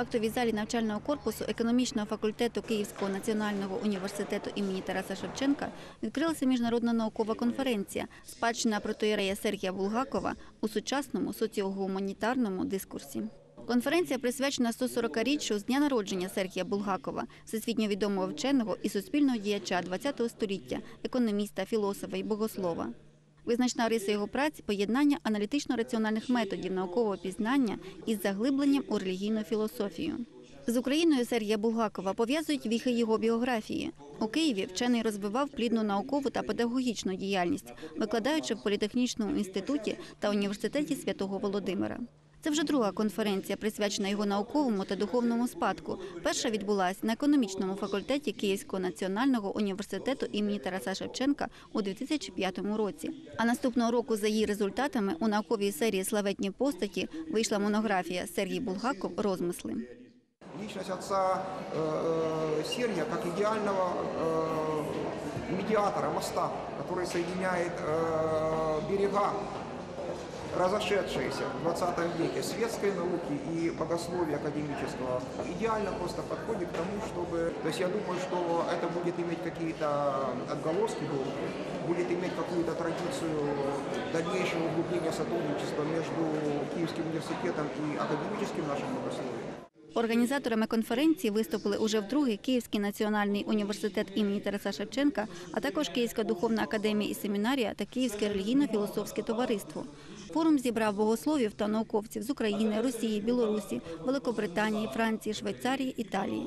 актовій залі навчального корпусу економічного факультету Київського національного університету імені Тараса Шевченка відкрилася міжнародна наукова конференція Спадщина протоєрея Сергія Булгакова у сучасному соціогуманітарному дискурсі. Конференція присвячена 140-річчю з дня народження Сергія Булгакова, всесвітньо відомого вченого і суспільного діяча ХХ століття, економіста, філософа і богослова. Визначна риса його праць поєднання аналітично-раціональних методів наукового пізнання із заглибленням у релігійну філософію. З Україною Сергія Булгакова пов'язують віхи його біографії. У Києві вчений розвивав плідну наукову та педагогічну діяльність, викладаючи в політехнічному інституті та університеті святого Володимира. Це вже друга конференція, присвячена його науковому та духовному спадку. Перша відбулася на економічному факультеті Київського національного університету імені Тараса Шевченка у 2005 році. А наступного року за її результатами у науковій серії Славетні постаті вийшла монографія Сергій Булгаков Розмисли. Личность отца э, э, Сергия как идеального э, медиатора, моста, который соединяет э, берега, разошедшиеся в 20 веке светской науки и богословия академического, идеально просто подходит к тому, чтобы... То есть я думаю, что это будет иметь какие-то отголоски, будет иметь какую-то традицию дальнейшего углубления сотрудничества между Киевским университетом и академическим нашим богословием. Організаторами конференції виступили уже вдруге Київський національний університет імені Тараса Шевченка, а також Київська духовна академія і семінарія та Київське релігійно-філософське товариство. Форум зібрав богословів та науковців з України, Росії, Білорусі, Великобританії, Франції, Швейцарії, Італії.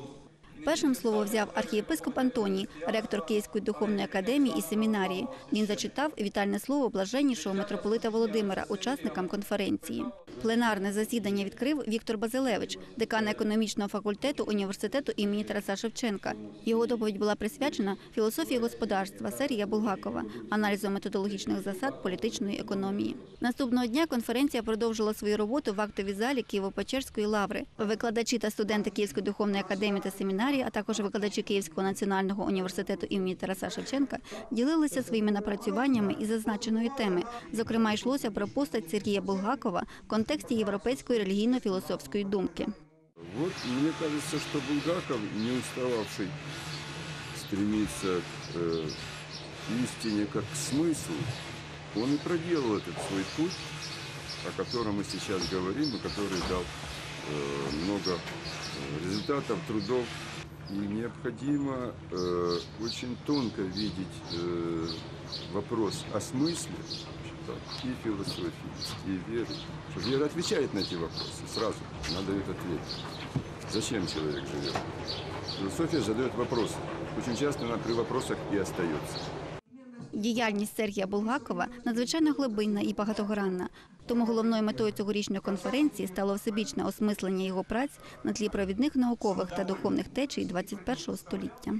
Першим слово взяв архієпископ Антоній, ректор Київської духовної академії і семінарії. Він зачитав вітальне слово блаженнішого митрополита Володимира учасникам конференції. Пленарне засідання відкрив Віктор Базилевич, декан економічного факультету університету імені Тараса Шевченка. Його доповідь була присвячена філософії господарства Сергія Булгакова, аналізу методологічних засад політичної економії. Наступного дня конференція продовжила свою роботу в актовій залі Києво-Печерської лаври. Викладачі та студенти Київської духовної академії та семінарії, а також викладачі Київського національного університету імені Тараса Шевченка ділилися своїми напрацюваннями із зазначеної теми. Зокрема, йшлося про постать Сергія Булгакова в контексті європейської релігійно-філософської думки. Вот мне кажется, что Булгаков, не устававший стремиться к э, истине как к смыслу, он и проделал этот свой путь, о котором мы сейчас говорим, и который дал э, много э, результатов, трудов. И необходимо э, очень тонко видеть э, вопрос о смысле и философии, и веры. Что вера отвечает на эти вопросы сразу, она дает ответ. Зачем человек живет? Философия задает вопросы. Очень часто она при вопросах и остается. Діяльність Сергія Булгакова надзвичайно глибинна і багатогранна. Тому головною метою цьогорічної конференції стало всебічне осмислення його праць на тлі провідних наукових та духовних течій ХХІ століття.